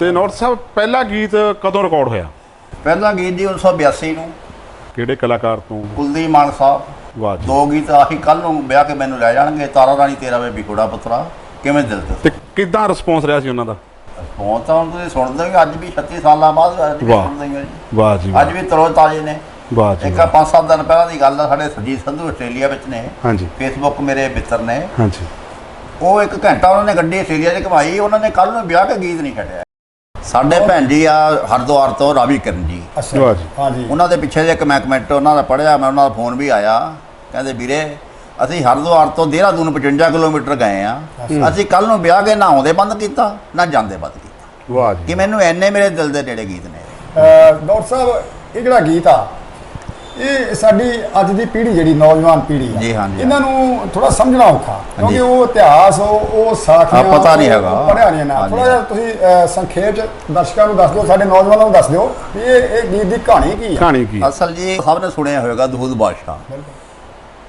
ਤੇ ਨੌਰਥ ਸਾਹਿਬ ਪਹਿਲਾ ਗੀਤ ਕਦੋਂ ਰਿਕਾਰਡ ਹੋਇਆ? ਪਹਿਲਾ ਗੀਤ ਜੀ 1982 ਨੂੰ। ਕਿਹੜੇ ਕਲਾਕਾਰ ਤੋਂ? ਕੁਲਦੀਪ ਮਾਨ ਸਾਹਿਬ। ਵਾਹ ਜੀ। ਦੋ ਗੀਤ ਆਹੀ ਕੱਲ ਨੂੰ ਵਿਆਹ ਕੇ ਮੈਨੂੰ ਲੈ ਜਾਣਗੇ ਤਾਰਾ ਰਾਣੀ ਤੇਰਾ ਵੇ ਵਿਖੋੜਾ ਪੁੱਤਰਾ। ਕਿਵੇਂ ਦਿਲ ਤੇ ਤੇ ਕਿੱਦਾਂ ਰਿਸਪੌਂਸ ਰਿਹਾ ਸੀ ਉਹਨਾਂ ਦਾ? ਫੋਨ ਤਾਂ ਹੁਣ ਤੁਸੀਂ ਸੁਣਦੇ ਹੋ ਅੱਜ ਵੀ 36 ਸਾਲਾਂ ਬਾਅਦ ਅੱਜ ਵੀ ਵਾਹ। ਸੁਣਦੇ ਹੋ ਜੀ। ਵਾਹ ਜੀ ਅੱਜ ਵੀ ਤਰੋ ਤਾਜ਼ੇ ਨੇ। ਵਾਹ ਜੀ ਇੱਕ 5-7 ਦਿਨ ਪਹਿਲਾਂ ਦੀ ਗੱਲ ਆ ਸਾਡੇ ਸਰਜੀਤ ਸੰਧੂ ਆਸਟ੍ਰੇਲੀਆ ਵਿੱਚ ਨੇ। ਹਾਂਜੀ। ਫੇਸਬੁੱਕ ਮੇਰੇ ਮਿੱਤਰ ਨੇ। ਹਾਂਜੀ। ਉਹ ਇੱਕ ਘੰਟਾ ਉਹਨਾਂ ਨੇ ਗੱਡੀ ਆਸਟ੍ਰੇਲੀਆ 'ਚ ਘਮਾਈ ਉਹਨਾਂ ਨੇ ਕੱਲ ਨੂੰ ਵਿਆਹ ਕੇ ਗੀਤ ਨਹੀਂ ਛੱਡਿਆ। ਸਾਡੇ ਭੈਣ ਜੀ ਆ ਹਰਦੁਆਰ ਤੋਂ ਰਾਵੀ ਕਰਨ ਜੀ। ਅੱਛਾ। ਹਾਂਜੀ ਉਹਨਾਂ ਦੇ ਪਿੱਛੇ ਜੇ ਇੱਕ ਮੈਂ ਕਮੈਂਟ ਉਹਨਾਂ ਦਾ ਪੜਿਆ ਮੈਂ ਉਹਨਾਂ ਦਾ ਫੋਨ ਵੀ ਆਇਆ। ਕਹਿੰਦੇ ਵੀਰੇ ਅਸੀਂ ਹਰਦੁਆਰ ਤੋਂ ਦੇਹਰਾਦੂਨ 55 ਕਿਲੋਮੀਟਰ ਗਏ ਆ। ਅਸੀਂ ਕੱਲ ਨੂੰ ਵਿਆਹ ਕੇ ਨਾ ਆਉਂਦੇ ਬੰਦ ਕੀਤਾ ਨਾ ਜਾਂਦੇ ਬੰਦ ਕੀਤਾ। ਵਾਹ ਜੀ। ਕਿ ਮੈਨੂੰ ਐਨੇ ਮੇਰੇ ਦਿਲ ਦੇ ਨੇੜੇ ਗੀਤ ਨੇ। ਡਾਕਟਰ ਸਾਹਿਬ ਇਹ ਜਿਹੜਾ ਗੀਤ ਆ? ਇਹ ਸਾਡੀ ਅੱਜ ਦੀ ਪੀੜ੍ਹੀ ਜਿਹੜੀ ਨੌਜਵਾਨ ਪੀੜ੍ਹੀ ਜੀ, ਹਾਂ, ਜੀ, ਇਹਨਾਂ ਨੂੰ ਥੋੜਾ ਸਮਝਣਾ ਔਖਾ ਕਿਉਂਕਿ। ਉਹ ਇਤਿਹਾਸ ਉਹ ਉਹ ਸਾਖੀਆਂ ਹਾਂ, ਪਤਾ ਨਹੀਂ ਹੈਗਾ। ਪੜਿਆ ਨਹੀਂ ਨਾ ਹਾਂ, ਜੀ। ਥੋੜਾ ਜਿਹਾ ਤੁਸੀਂ ਅਹ, ਸੰਖੇਪ ਚ ਦਰਸ਼ਕਾਂ ਨੂੰ ਦੱਸ ਦਿਓ ਸਾਡੇ ਨੌਜਵਾਨਾਂ ਨੂੰ ਦੱਸ ਦਿਓ ਵੀ ਇਹ ਇਹ ਗੀਤ ਦੀ ਕਹਾਣੀ ਕੀ ਆ? ਕਹਾਣੀ ਕੀ ਅਸਲ ਜੀ ਸਭ ਨੇ ਸੁਣਿਆ ਹੋਵੇਗਾ ਦਹੂਦ ਬਾਦਸ਼ਾਹ।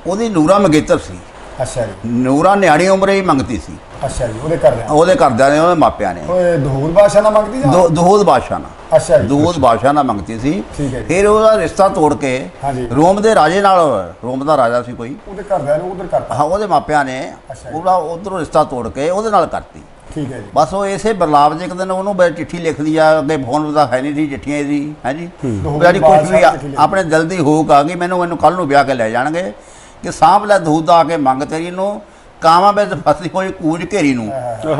ਉਹਦੀ ਨੂਰਾ ਮੰਗੇਤਰ ਸੀ। ਅੱਛਾ ਜੀ। ਨੂਰਾ ਨਿਆਣੀ ਉਮਰੇ ਹੀ ਮੰਗਤੀ ਸੀ। ਅੱਛਾ ਜੀ ਉਹਦੇ ਕਰ ਰਿਹਾ ਉਹਦੇ ਘਰਦਿਆਂ ਨੇ ਉਹਦੇ ਮਾਪਿਆਂ ਨੇ। ਓਏ ਦਹੂਰ ਬਾਦਸ਼ਾਹ ਨਾਲ ਮੰਗਦੀ ਜਾਂ? ਦਹੂਦ ਬਾਦਸ਼ਾਹ ਨਾਲ। ਅੱਛਾ ਜੀ ਦੂਦ ਬਾਦਸ਼ਾਹ ਨਾਲ ਮੰਗਤੀ ਸੀ। ਠੀਕ ਹੈ ਜੀ। ਫਿਰ ਉਹਦਾ ਰਿਸ਼ਤਾ ਤੋੜ ਕੇ ਹਾਂਜੀ। ਰੋਮ ਦੇ ਰਾਜੇ ਨਾਲ ਰੋਮ ਦਾ ਰਾਜਾ ਸੀ ਕੋਈ। ਉਹਦੇ ਘਰਦਿਆਂ ਨੂੰ ਉਧਰ ਕਰਤਾ। ਹਾਂ ਉਹਦੇ ਮਾਪਿਆਂ ਨੇ ਅੱਛਾ ਜੀ। ਉਹਦਾ ਉਧਰੋਂ ਰਿਸ਼ਤਾ ਤੋੜ ਕੇ ਉਹਦੇ ਨਾਲ ਕਰਤੀ। ਠੀਕ ਹੈ ਜੀ। ਬਸ ਉਹ ਇਸੇ ਬਰਲਾਵ ਦੇ ਇੱਕ ਦਿਨ ਉਹਨੂੰ ਬਈ ਚਿੱਠੀ ਲਿਖਦੀ ਆ ਅੱਗੇ ਫੋਨ ਦਾ ਹੈ ਨਹੀਂ ਸੀ ਚਿੱਠੀਆਂ ਦੀ ਹੈ ਜੀ? ਵੀ ਕੁਝ ਵੀ ਆ-। ਆਪਣੇ ਦਿਲ ਦੀ ਹੋਕ ਆ ਗਈ ਮੈਨੂੰ ਮੈਨੂੰ ਕੱਲ ਨੂੰ ਵਿਆਹ ਕੇ ਲੈ ਜਾਣਗੇ। ਕਿ ਸਾਂਭ ਲੈ ਦੂਦ ਆ ਕੇ ਮੰਗ ਤੇਰੀ ਨੂੰ ਕਾਵਾਂ ਵਿੱਚ ਫਸੀ ਹੋਈ ਕੂਜ ਘੇਰੀ ਨੂੰ।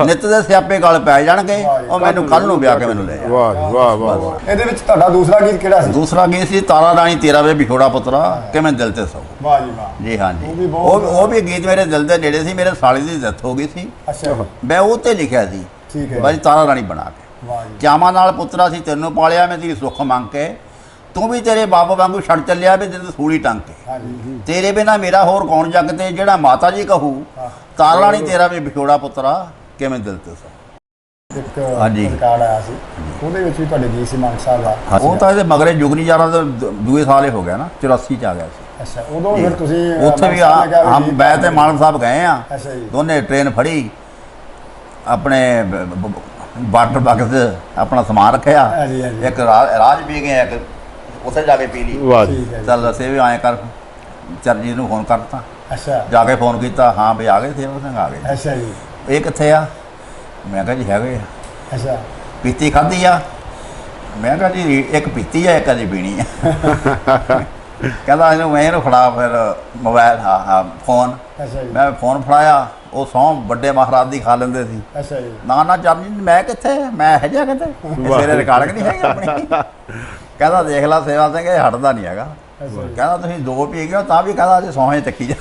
ਨਿੱਤ ਦੇ ਸਿਆਪੇ ਗਲ ਪੈ ਜਾਣਗੇ ਜੀ, ਉਹ ਮੈਨੂੰ ਕੱਲ ਨੂੰ ਵਿਆਹ ਕੇ ਮੈਨੂੰ ਲੈ ਵਾਹ ਜੀ ਵਾਹ ਵਾਹ ਵਾਹ। ਇਹਦੇ ਵਿੱਚ ਤੁਹਾਡਾ ਦੂਸਰਾ ਗੀਤ ਕਿਹੜਾ ਸੀ? ਦੂਸਰਾ ਗੀਤ ਸੀ ਤਾਰਾ ਰਾਣੀ ਤੇਰਾ ਵੇ ਵਿਛੋੜਾ ਪੁੱਤਰਾ ਕਿਵੇਂ ਦਿਲ ਤੇ ਸੌ। ਵਾਹ ਜੀ ਵਾਹ। ਜੀ ਹਾਂ ਜੀ। ਉਹ ਵੀ ਬਹੁਤ- ਉਹ ਉਹ ਵੀ ਗੀਤ ਮੇਰੇ ਦਿਲ ਦੇ ਨੇੜੇ ਸੀ ਮੇਰੇ ਸਾਲੀ ਦੀ ਡੈਥ ਹੋ ਗਈ ਸੀ। ਅੱਛਾ ਜੀ। ਮੈਂ ਉਹ ਤੇ ਲਿਖਿਆ ਸੀ। ਠੀਕ ਹੈ। ਬਾਈ ਤਾਰਾ ਰਾਣੀ ਬਣਾ ਕੇ। ਵਾਹ ਜੀ। ਚਾਵਾਂ ਨਾਲ ਪੁੱਤਰਾ ਸੀ ਤੈਨੂੰ ਪਾਲਿਆ ਮੈਂ ਤੇਰੀ ਸੁੱਖ ਮੰਗ ਕੇ। ਤੂੰ ਵੀ ਤੇਰੇ ਬਾਪ ਵਾਂਗੂ ਛੱਡ ਚੱਲਿਆ ਵੀ ਦਿਲ ਸੂਲੀ ਟੰਗ ਕੇ। ਤੇਰੇ ਬਿਨਾ ਮੇਰਾ ਹੋਰ ਕੌਣ ਜੱਗ ਤੇ ਜਿਹੜਾ ਮਾਤਾ ਜੀ ਕਹੂ? ਹਾਂ। ਤਾਰਾ ਰਾਣੀ ਤੇਰਾ ਵੀ ਵਿਛੋੜਾ ਪੁੱਤਰਾ ਕਿਵੇਂ ਦਿਲ ਤੇ ਸੌ? ਇੱਕ। ਰਿਕਾਰਡ ਆਇਆ ਸੀ। ਉਹਦੇ ਵਿੱਚ ਵੀ ਤੁਹਾਡੇ ਗੀਤ ਸੀ ਮਾਨ ਸਾਹਿਬ ਦਾ। ਉਹ ਤਾਂ ਇਹਦੇ ਮਗਰੇ ਜੁਗਨੀ ਦੂਏ ਸਾਲ ਹੀ ਹੋ ਗਿਆ ਨਾ 84 ਚ ਆ ਗਿਆ ਸੀ। ਅੱਛਾ ਉਦੋਂ ਫਿਰ ਤੁਸੀਂ ਉੱਥੇ ਵੀ ਹਮ ਮੈਂ ਤੇ ਮਾਨ ਸਾਹਿਬ ਗਏ ਆ। ਦੋਨੇ ਟ੍ਰੇਨ ਫੜੀ। ਆਪਣੇ ਵਾਟਰ ਬਾਕਸ ਆਪਣਾ ਸਮਾਨ ਰੱਖਿਆ। ਇੱਕ ਰਾਜ ਪੀ ਗਏ ਇੱਕ ਉੱਥੇ ਜਾ ਕੇ ਪੀ ਲਈ। ਵਾਹ ਜੀ। ਠੀਕ ਹੈ ਜੀ। ਚੱਲ ਅਸੀਂ ਵੀ ਆਏ ਕਰ ਚਰਜੀਤ ਨੂੰ ਫੋਨ ਕਰਤਾ। ਅੱਛਾ। ਜਾ ਕੇ ਫੋਨ ਕੀਤਾ ਹਾਂ ਵੀ ਆ ਗਏ ਸੇਵਾ ਸਿੰਘ ਆ ਗਏ। ਅੱਛਾ ਜੀ। ਇਹ ਕਿੱਥੇ ਆ? ਮੈਂ ਕਿਹਾ ਜੀ ਹੈਗੇ ਆ। ਅੱਛਾ। ਪੀਤੀ ਖਾਧੀ ਆ? ਮੈਂ ਕਿਹਾ ਜੀ ਇੱਕ ਪੀਤੀ ਆ ਇੱਕ ਅਜੇ ਪੀਣੀ ਆ। ਕਹਿੰਦਾ ਇਹਨੂੰ ਮੈਂ ਇਹਨੂੰ ਫੜਾ ਫਿਰ ਮੋਬਾਈਲ ਹਾਂ ਹਾਂ ਫੋਨ। ਅੱਛਾ ਜੀ। ਮੈਂ ਫੋਨ ਫੜਾਇਆ ਉਹ ਸੌਂ ਵੱਡੇ ਮਹਾਰਾਜ ਦੀ ਖਾ ਲੈਂਦੇ ਸੀ। ਅੱਛਾ ਜੀ। ਨਾ ਨਾ ਚਰਨਜੀਤ ਮੈਂ ਕਿੱਥੇ ਮੈਂ ਹੈ ਜਾ। ਕਿਤੇ ਮੇਰੇ ਰਿਕਾਰਡਿੰਗ ਨਹੀਂ ਹੈਗੀ ਆਪਣੀ। ਕਹਿੰਦਾ ਦੇਖ ਲੈ ਸੇਵਾ ਸਿੰਘ ਇਹ ਹਟਦਾ ਨਹੀਂ ਹੈਗਾ। ਕਹਿੰਦਾ ਤੁਸੀਂ ਦੋ ਪੀ ਗਏ ਹੋ ਤਾਂ ਵੀ ਕਹਿੰਦਾ ਅਜੇ ਸੌਂਹੇ ਚੱਕੀ ਜਾ